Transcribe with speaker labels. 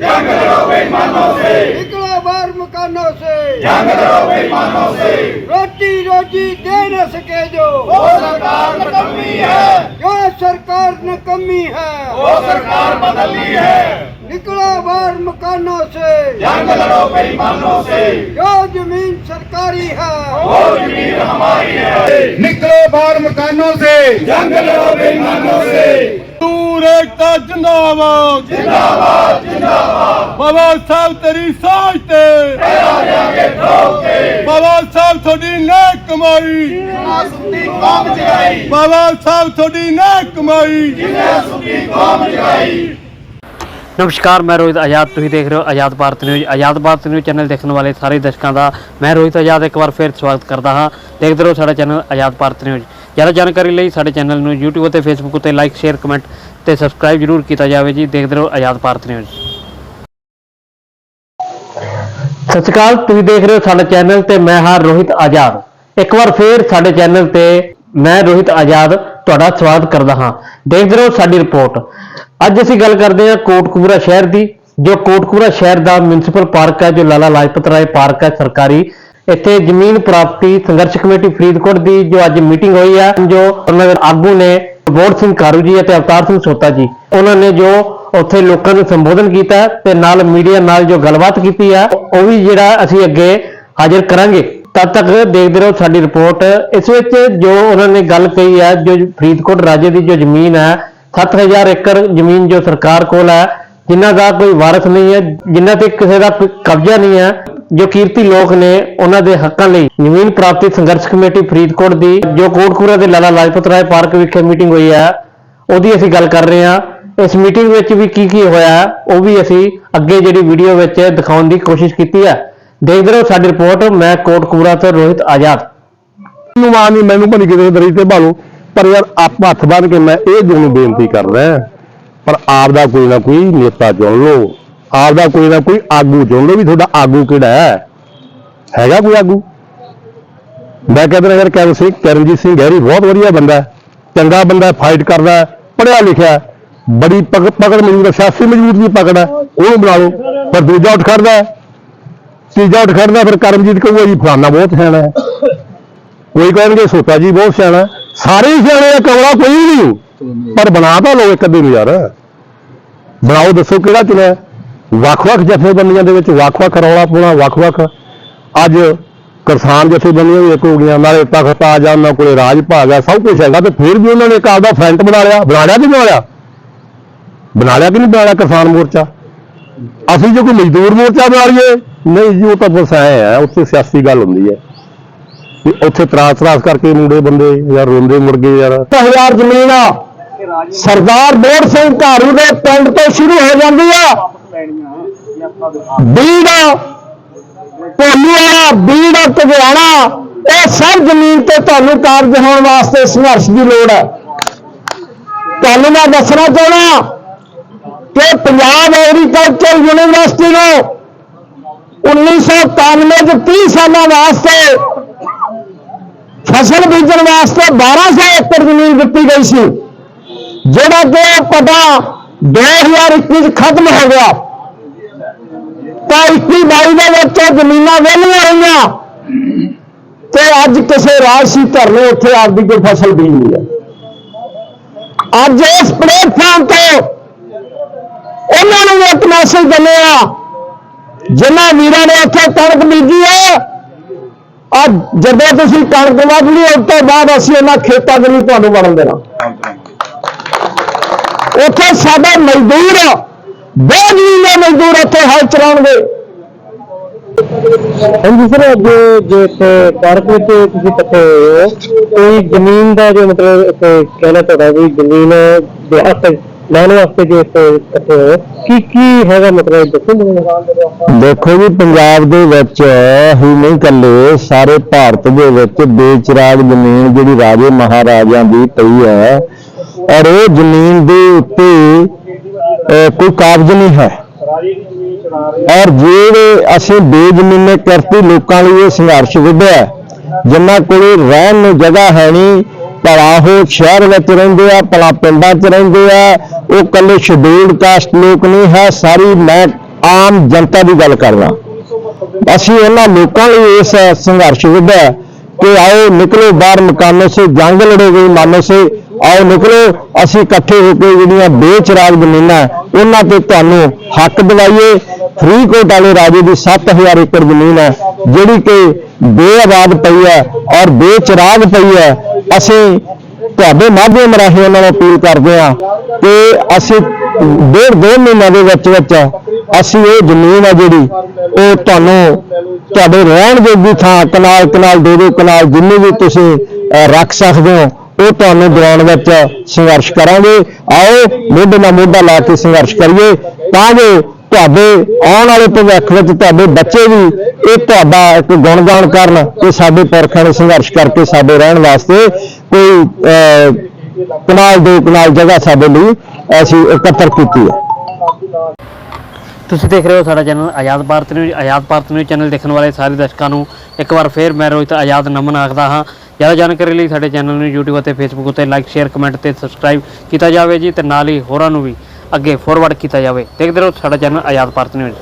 Speaker 1: जंग लड़ो बेईमानों से निकलो बाहर मकानों से जंग लड़ो बेईमानों से रोटी रोटी दे न सके जो वो सरकार नकम्मी है जो सरकार नकम्मी है वो सरकार बदलनी है निकलो बाहर मकानों से जंग लड़ो बेईमानों से जो जमीन सरकारी है वो जमीन हमारी है
Speaker 2: निकलो बाहर मकानों से
Speaker 1: जंग लड़ो बेईमानों से
Speaker 3: ਮਜ਼ਦੂਰ ਏਕਤਾ ਜਿੰਦਾਬਾਦ। ਜਿੰਦਾਬਾਦ ਜਿੰਦਾਬਾਦ। ਬਾਬਾ ਸਾਹਿਬ ਤੇਰੀ ਸਾਜ ਤੇ। ਬਾਬਾ ਸਾਹਿਬ ਤੁਹਾਡੀ ਨੇਕ ਕਮਾਈ। ਬਾਬਾ ਸਾਹਿਬ ਤੁਹਾਡੀ ਨੇਕ ਕਮਾਈ।
Speaker 4: ਨਮਸਕਾਰ, ਮੈਂ ਰੋਹਿਤ ਆਜ਼ਾਦ। ਤੁਸੀਂ ਦੇਖ ਰਹੇ ਹੋ Azad Bharat news. Azad Bharat news channel ਦੇਖਣ ਵਾਲੇ ਸਾਰੇ ਦਰਸ਼ਕਾਂ ਦਾ ਮੈਂ ਰੋਹਿਤ ਆਜ਼ਾਦ ਇੱਕ ਵਾਰ ਫਿਰ ਸਵਾਗਤ ਕਰਦਾ ਹਾਂ। ਦੇਖਦੇ ਰਹੋ ਸਾਡਾ ਚੈਨਲ ਆਜ਼ਾਦ ਭਾਰਤ ਨਿਊਜ਼। ਜ਼ਿਆਦਾ ਜਾਣਕਾਰੀ ਲਈ ਸਾਡੇ ਚੈਨਲ ਨੂੰ YouTube ਅਤੇ Facebook ਉੱਤੇ ਲਾਈਕ ਸ਼ੇਅਰ ਕਮੈਂਟ ਤੇ ਸਬਸਕ੍ਰਾਈਬ ਜਰੂਰ ਕੀਤਾ ਜਾਵੇ ਜੀ। ਦੇਖਦੇ ਰਹੋ ਆਜ਼ਾਦ ਭਾਰਤ ਨਿਊਜ਼। ਸਤਿ ਸ਼੍ਰੀ ਅਕਾਲ, ਤੁਸੀਂ ਦੇਖ ਰਹੇ ਹੋ ਸਾਡਾ ਚੈਨਲ ਤੇ ਮੈਂ ਹਾਂ ਰੋਹਿਤ ਆਜ਼ਾਦ। ਇੱਕ ਵਾਰ ਫੇਰ ਸਾਡੇ ਚੈਨਲ ਤੇ ਮੈਂ ਰੋਹਿਤ ਆਜ਼ਾਦ ਤੁਹਾਡਾ ਸਵਾਗਤ ਕਰਦਾ ਹਾਂ। ਦੇਖਦੇ ਰਹੋ ਸਾਡੀ ਰਿਪੋਰਟ। ਅੱਜ ਅਸੀਂ ਗੱਲ ਕਰਦੇ ਹਾਂ ਕੋਟਕਪੂਰਾ ਸ਼ਹਿਰ ਦੀ, ਜੋ ਕੋਟਕਪੂਰਾ ਸ਼ਹਿਰ ਦਾ ਮਿਊਨਿਸਪਲ ਪਾਰਕ ਹੈ, ਜੋ ਲਾਲਾ ਲਾਜਪਤ ਰਾਏ ਪਾਰਕ ਹੈ, ਸਰਕਾਰੀ ਇੱਥੇ ਜ਼ਮੀਨ ਪ੍ਰਾਪਤੀ ਸੰਘਰਸ਼ ਕਮੇਟੀ ਫਰੀਦਕੋਟ ਦੀ ਜੋ ਅੱਜ ਮੀਟਿੰਗ ਹੋਈ ਹੈ ਜੋ ਉਹਨਾਂ ਦੇ ਆਗੂ ਨੇ ਬੋੜ ਸਿੰਘ ਕਾਰੂ ਜੀ ਅਤੇ ਅਵਤਾਰ ਸਿੰਘ ਸੋਤਾ ਜੀ, ਉਹਨਾਂ ਨੇ ਜੋ ਉੱਥੇ ਲੋਕਾਂ ਨੂੰ ਸੰਬੋਧਨ ਕੀਤਾ ਤੇ ਨਾਲ ਮੀਡੀਆ ਨਾਲ ਜੋ ਗੱਲਬਾਤ ਕੀਤੀ ਹੈ ਉਹ ਵੀ ਜਿਹੜਾ ਅਸੀਂ ਅੱਗੇ ਹਾਜ਼ਰ ਕਰਾਂਗੇ। ਤਦ ਤੱਕ ਦੇਖਦੇ ਰਹੋ ਸਾਡੀ ਰਿਪੋਰਟ। ਇਸ ਵਿੱਚ ਜੋ ਉਹਨਾਂ ਨੇ ਗੱਲ ਕਹੀ ਹੈ ਜੋ ਫਰੀਦਕੋਟ ਰਾਜੇ ਦੀ ਜੋ ਜ਼ਮੀਨ ਹੈ 7000 ਏਕੜ ਜ਼ਮੀਨ ਜੋ ਸਰਕਾਰ ਕੋਲ ਹੈ ਜਿਨ੍ਹਾਂ ਦਾ ਕੋਈ ਵਾਰਸ ਨਹੀਂ ਹੈ ਜਿਨ੍ਹਾਂ ਤੇ ਕਿਸੇ ਦਾ ਕਬਜ਼ਾ ਨਹੀਂ ਹੈ ਜੋ ਕੀਰਤੀ ਲੋਕ ਨੇ ਉਹਨਾਂ ਦੇ ਹੱਕਾਂ ਲਈ ਜ਼ਮੀਨ ਪ੍ਰਾਪਤੀ ਸੰਘਰਸ਼ ਕਮੇਟੀ ਫਰੀਦਕੋਟ ਦੀ, ਜੋ ਕੋਟਕੂਰਾ ਦੇ ਲਾਲਾ ਲਾਜਪਤ ਰਾਏ ਪਾਰਕ ਵਿਖੇ ਮੀਟਿੰਗ ਹੋਈ ਹੈ, ਉਹਦੀ ਅਸੀਂ ਗੱਲ ਕਰ ਰਹੇ ਹਾਂ। ਇਸ ਮੀਟਿੰਗ ਵਿੱਚ ਵੀ ਕੀ ਕੀ ਹੋਇਆ, ਉਹ ਵੀ ਅਸੀਂ ਅੱਗੇ ਜਿਹੜੀ ਵੀਡੀਓ ਵਿੱਚ ਦਿਖਾਉਣ ਦੀ ਕੋਸ਼ਿਸ਼ ਕੀਤੀ ਹੈ। ਦੇਖਦੇ ਰਹੋ ਸਾਡੀ ਰਿਪੋਰਟ, ਮੈਂ ਕੋਟਕੂਰਾ ਤੋਂ ਰੋਹਿਤ ਆਜ਼ਾਦ।
Speaker 5: ਨੂੰ ਮਾਂ ਨਹੀਂ, ਮੈਨੂੰ ਭਲੀ ਕਿਸੇ ਦਰੀ ਤੇ ਭਾਲੋ, ਪਰ ਯਾਰ ਆਪ ਹੱਥ ਬੰਨ ਕੇ ਮੈਂ ਇਹ ਜੋ ਨੂੰ ਬੇਨਤੀ ਕਰਦਾ ਪਰ ਆਪ ਦਾ ਕੋਈ ਨਾ ਕੋਈ ਨੇਤਾ ਚੁਣ ਲਓ। ਆਪਦਾ ਕੋਈ ਨਾ ਕੋਈ ਆਗੂ ਚੁਣ ਲਓ ਵੀ ਤੁਹਾਡਾ ਆਗੂ ਕਿਹੜਾ ਹੈ? ਹੈਗਾ ਕੋਈ ਆਗੂ? ਮੈਂ ਕਹਿੰਦਾ ਯਾਰ ਕਰਨ ਸਿੰਘ ਕਰਨਜੀਤ ਸਿੰਘ ਗਹਿਰੀ ਬਹੁਤ ਵਧੀਆ ਬੰਦਾ ਹੈ। ਚੰਗਾ ਬੰਦਾ ਫਾਈਟ ਕਰਦਾ ਹੈ, ਪੜ੍ਹਿਆ ਲਿਖਿਆ ਬੜੀ ਪਕੜ ਪਕੜ ਮਜ਼ਬੂਤ ਹੈ, ਸਿਆਸੀ ਮਜ਼ਬੂਤ ਦੀ ਪਕੜ ਹੈ। ਉਹਨੂੰ ਬਣਾ ਲਓ ਪਰ ਦੂਜਾ ਉੱਠ ਖੜਦਾ ਹੈ। ਤੀਜਾ ਉੱਠ ਖੜਦਾ ਫਿਰ ਕਰਮਜੀਤ ਕਹੂਗਾ ਜੀ ਫਲਾਨਾ ਬਹੁਤ ਸਿਆਣਾ ਹੈ। ਕੋਈ ਕਹਿਣਗੇ ਸੋਤਾ ਜੀ ਬਹੁਤ ਸਿਆਣਾ ਹੈ। ਸਾਰੇ ਹੀ ਸਿਆਣੇ ਆ ਕਮਲਾ ਕੋਈ ਨਹੀਂ। ਪਰ ਬਣਾ ਤਾਂ ਲੋ ਇੱਕ ਅੱਧੇ ਨੂੰ ਯਾਰ। ਬਣਾਓ ਦੱਸੋ ਕਿਹੜਾ ਚੁਣਿਆ ਵੱਖ-ਵੱਖ ਜਥੇਬੰਦੀਆਂ ਦੇ ਵਿੱਚ ਵੱਖ-ਵੱਖ ਰੌਲਾ ਪਾਉਣਾ, ਵੱਖ-ਵੱਖ। ਅੱਜ ਕਿਸਾਨ ਜਥੇਬੰਦੀਆਂ ਵੀ ਇੱਕ ਹੋ ਗਈਆਂ, ਨਾਲੇ ਤਖਤ ਆ ਜਾ ਉਹਨਾਂ ਕੋਲੇ ਰਾਜ ਭਾਗ ਆ, ਸਭ ਕੁਝ ਹੈਗਾ ਤੇ ਫਿਰ ਵੀ ਉਹਨਾਂ ਨੇ ਇੱਕ ਆਪਦਾ ਫਰੰਟ ਬਣਾ ਲਿਆ। ਬਣਾ ਲਿਆ ਕਿ ਨਹੀਂ ਬਣਾ ਲਿਆ? ਬਣਾ ਲਿਆ ਕਿ ਨਹੀਂ ਬਣਾ ਲਿਆ ਕਿਸਾਨ ਮੋਰਚਾ? ਅਸੀਂ ਜੋ ਕੋਈ ਮਜ਼ਦੂਰ ਮੋਰਚਾ ਬਣਾ ਲਈਏ? ਨਹੀਂ ਜੀ, ਉਹ ਤਾਂ ਬਸ ਐ ਹੈ ਉੱਥੇ ਸਿਆਸੀ ਗੱਲ ਹੁੰਦੀ ਹੈ। ਵੀ ਉੱਥੇ ਤਰਾਸ ਤਰਾਸ ਕਰਕੇ ਮੁੰਡੇ ਬੰਦੇ ਯਾਰ ਰੋਂਦੇ ਮੁਰਗੇ ਯਾਰ 1000 ਜ਼ਮੀਨ ਆ। ਸਰਦਾਰ ਬੋੜ ਸਿੰਘ ਘਾਰੂ ਦੇ ਪਿੰਡ ਤੋਂ ਸ਼ੁਰੂ ਹੋ ਜਾਂਦੀ ਆ। ਬੀੜ ਭੋਲੀ ਵਾਲਾ ਬੀੜ ਤਗਿਆਣਾ ਇਹ ਸਭ ਜ਼ਮੀਨ ਤੇ ਤੁਹਾਨੂੰ ਕਾਰਜ ਹੋਣ ਵਾਸਤੇ ਸੰਘਰਸ਼ ਦੀ ਲੋੜ ਹੈ। ਤੁਹਾਨੂੰ ਮੈਂ ਦੱਸਣਾ ਚਾਹਣਾ ਕਿ ਪੰਜਾਬ ਐਗਰੀਕਲਚਰ ਯੂਨੀਵਰਸਿਟੀ ਨੂੰ 1991 ਚ 30 ਸਾਲਾਂ ਵਾਸਤੇ ਫਸਲ ਬੀਜਣ ਵਾਸਤੇ 1200 ਏਕੜ ਜ਼ਮੀਨ ਦਿੱਤੀ ਗਈ ਸੀ, ਜਿਹੜਾ ਕਿ ਉਹ ਪਤਾ 2021 ਚ ਖਤਮ ਹੋ ਗਿਆ। ਤਾਂ 21 22 ਦੇ ਵਿੱਚ ਜ਼ਮੀਨਾਂ ਵਿਹਲੀਆਂ ਰਹੀਆਂ। ਤੇ ਅੱਜ ਕਿਸੇ ਰਾਜਸੀ ਧਰਨੇ ਉੱਥੇ ਆਪਦੀ ਕੋਈ ਫਸਲ ਬੀਜ ਹੈ। ਅੱਜ ਇਸ ਪਲੇਟਫਾਰਮ ਤੇ ਉਹਨਾਂ ਨੂੰ ਇੱਕ ਮੈਸੇਜ ਦਿੰਦੇ ਆ ਜਿਨ੍ਹਾਂ ਵੀਰਾਂ ਨੇ ਉੱਥੇ ਕਣਕ ਬੀਜੀ ਹੈ। ਅੱਜ ਜਦੋਂ ਤੁਸੀਂ ਕਣਕ ਵੱਢ ਲਈ ਉਸ ਤੋਂ ਬਾਅਦ ਅਸੀਂ ਉਹਨਾਂ ਖੇਤਾਂ ਦੇ ਲਈ ਤੁਹਾਨੂੰ ਵੜਨ ਦੇਣਾ। ਉੱਥੇ ਸਾਡੇ ਮਜ਼ਦੂਰ ਦੇ ਮਜ਼ਦੂਰ ਉੱਥੇ ਹਲ ਚਲਾਉਣਗੇ।
Speaker 4: ਹਾਂਜੀ ਸਰ ਅੱਜ ਜੋ ਪਾਰਕ ਵਿੱਚ ਤੁਸੀਂ ਇਕੱਠੇ ਹੋਏ ਹੋ ਕੋਈ ਜ਼ਮੀਨ ਦਾ ਜੋ ਮਤਲਬ ਇੱਥੇ ਕਹਿਣਾ ਤੁਹਾਡਾ ਵੀ ਜ਼ਮੀਨ ਦੇ ਹੱਕ ਲੈਣ ਵਾਸਤੇ ਜੋ ਇੱਥੇ ਇਕੱਠੇ ਹੋਏ ਕੀ ਕੀ ਹੈਗਾ ਮਤਲਬ ਦੱਸੋ
Speaker 5: ਦੇਖੋ ਜੀ ਪੰਜਾਬ ਦੇ ਵਿੱਚ ਹੀ ਨਹੀਂ ਕੱਲੇ ਸਾਰੇ ਭਾਰਤ ਦੇ ਵਿੱਚ ਬੇਚਰਾਗ ਜ਼ਮੀਨ ਜਿਹੜੀ ਰਾਜੇ ਮਹਾਰਾਜਿਆਂ ਦੀ ਪਈ ਹੈ। ਔਰ ਇਹ ਜ਼ਮੀਨ ਦੇ ਉੱਤੇ ਕੋਈ ਕਾਬਜ਼ ਨਹੀਂ ਹੈ। ਔਰ ਜਿਹੜੇ ਅਸੀਂ ਬੇਜ਼ਮੀਨੇ ਕਰਤੀ ਲੋਕਾਂ ਲਈ ਇਹ ਸੰਘਰਸ਼ ਵਿੱਢਿਆ ਜਿਨ੍ਹਾਂ ਕੋਲੇ ਰਹਿਣ ਨੂੰ ਜਗ੍ਹਾ ਹੈ ਨਹੀਂ, ਭਲਾ ਉਹ ਸ਼ਹਿਰ ਵਿੱਚ ਰਹਿੰਦੇ ਆ, ਭਲਾ ਪਿੰਡਾਂ 'ਚ ਰਹਿੰਦੇ ਆ। ਉਹ ਕੱਲੇ ਸ਼ਡਿਊਲਡ ਕਾਸਟ ਲੋਕ ਨਹੀਂ ਹੈ, ਸਾਰੀ ਮੈਂ ਆਮ ਜਨਤਾ ਦੀ ਗੱਲ ਕਰਦਾ। ਅਸੀਂ ਉਹਨਾਂ ਲੋਕਾਂ ਲਈ ਇਸ ਸੰਘਰਸ਼ ਵਿੱਢ ਕਿ ਆਓ ਨਿਕਲੋ ਬਾਹਰ, ਮਕਾਨੋਂ ਸੇ, ਜੰਗ ਲੜੋ ਗਈ ਮਾਨੋ ਸੇ। ਆਓ ਨਿਕਲੋ, ਅਸੀਂ ਇਕੱਠੇ ਹੋ ਕੇ ਜਿਹੜੀਆਂ ਬੇਚਰਾਗ ਜ਼ਮੀਨਾਂ ਉਹਨਾਂ ਤੇ ਤੁਹਾਨੂੰ ਹੱਕ ਦਿਵਾਈਏ। ਫਰੀਦਕੋਟ ਵਾਲੇ ਰਾਜੇ ਦੀ 7000 ਏਕੜ ਜ਼ਮੀਨ ਹੈ, ਜਿਹੜੀ ਕਿ ਬੇਆਬਾਦ ਪਈ ਹੈ ਔਰ ਬੇਚਰਾਗ ਪਈ ਹੈ। ਅਸੀਂ ਤੁਹਾਡੇ ਮਾਧਿਅਮ ਰਾਹੀਂ ਉਹਨਾਂ ਨੂੰ ਅਪੀਲ ਕਰਦੇ ਹਾਂ ਕਿ ਅਸੀਂ ਡੇਢ ਦੋ ਮਹੀਨਿਆਂ ਦੇ ਵਿੱਚ ਵਿੱਚ ਅਸੀਂ ਇਹ ਜ਼ਮੀਨ ਆ ਜਿਹੜੀ, ਉਹ ਤੁਹਾਨੂੰ ਤੁਹਾਡੇ ਰਹਿਣ ਜੋਗੀ ਥਾਂ ਕਨਾਲ ਕਨਾਲ ਦੋ ਦੋ ਕਨਾਲ ਜਿੰਨੇ ਵੀ ਤੁਸੀਂ ਰੱਖ ਸਕਦੇ ਹੋ ਉਹ ਤੁਹਾਨੂੰ ਦਿਵਾਉਣ ਵਿੱਚ ਸੰਘਰਸ਼ ਕਰਾਂਗੇ। ਆਓ ਮੋਢੇ ਨਾਲ ਮੋਢਾ ਲਾ ਕੇ ਸੰਘਰਸ਼ ਕਰੀਏ ਤਾਂ ਜੋ ਤੁਹਾਡੇ ਆਉਣ ਵਾਲੇ ਭਵਿੱਖ ਵਿੱਚ ਤੁਹਾਡੇ ਬੱਚੇ ਵੀ ਇਹ ਤੁਹਾਡਾ ਇੱਕ ਗੁਣਗਾਨ ਕਰਨ ਕਿ ਸਾਡੇ ਪੁਰਖਾਂ ਨੇ ਸੰਘਰਸ਼ ਕਰਕੇ ਸਾਡੇ ਰਹਿਣ ਵਾਸਤੇ ਕੋਈ ਅਹ, ਕਨਾਲ ਦੇ ਕਨਾਲ ਜਗ੍ਹਾ ਸਾਡੇ ਲਈ ਅਸੀਂ ਇਕੱਤਰ ਕੀਤੀ ਹੈ।
Speaker 4: ਤੁਸੀਂ ਦੇਖ ਰਹੇ ਹੋ ਸਾਡਾ channel Azad Bharat news. Azad Bharat news channel ਦੇਖਣ ਵਾਲੇ ਸਾਰੇ ਦਰਸ਼ਕਾਂ ਨੂੰ ਇੱਕ ਵਾਰ ਫੇਰ ਮੈਂ ਰੋਹਿਤ ਆਜ਼ਾਦ ਨਮਨ ਆਖਦਾ ਹਾਂ ਜ਼ਿਆਦਾ ਜਾਣਕਾਰੀ ਲਈ ਸਾਡੇ ਚੈਨਲ ਨੂੰ YouTube ਅਤੇ Facebook ਉੱਤੇ ਲਾਈਕ ਸ਼ੇਅਰ ਕਮੈਂਟ ਤੇ ਸਬਸਕ੍ਰਾਈਬ ਕੀਤਾ ਜਾਵੇ ਜੀ ਤੇ ਨਾਲ ਹੀ ਹੋਰਾਂ ਨੂੰ ਵੀ ਅੱਗੇ ਫੋਰਵਰਡ ਕੀਤਾ ਜਾਵੇ। ਦੇਖਦੇ ਰਹੋ ਸਾਡਾ ਚੈਨਲ ਆਜ਼ਾਦ ਭਾਰਤ ਨਿਊਜ਼।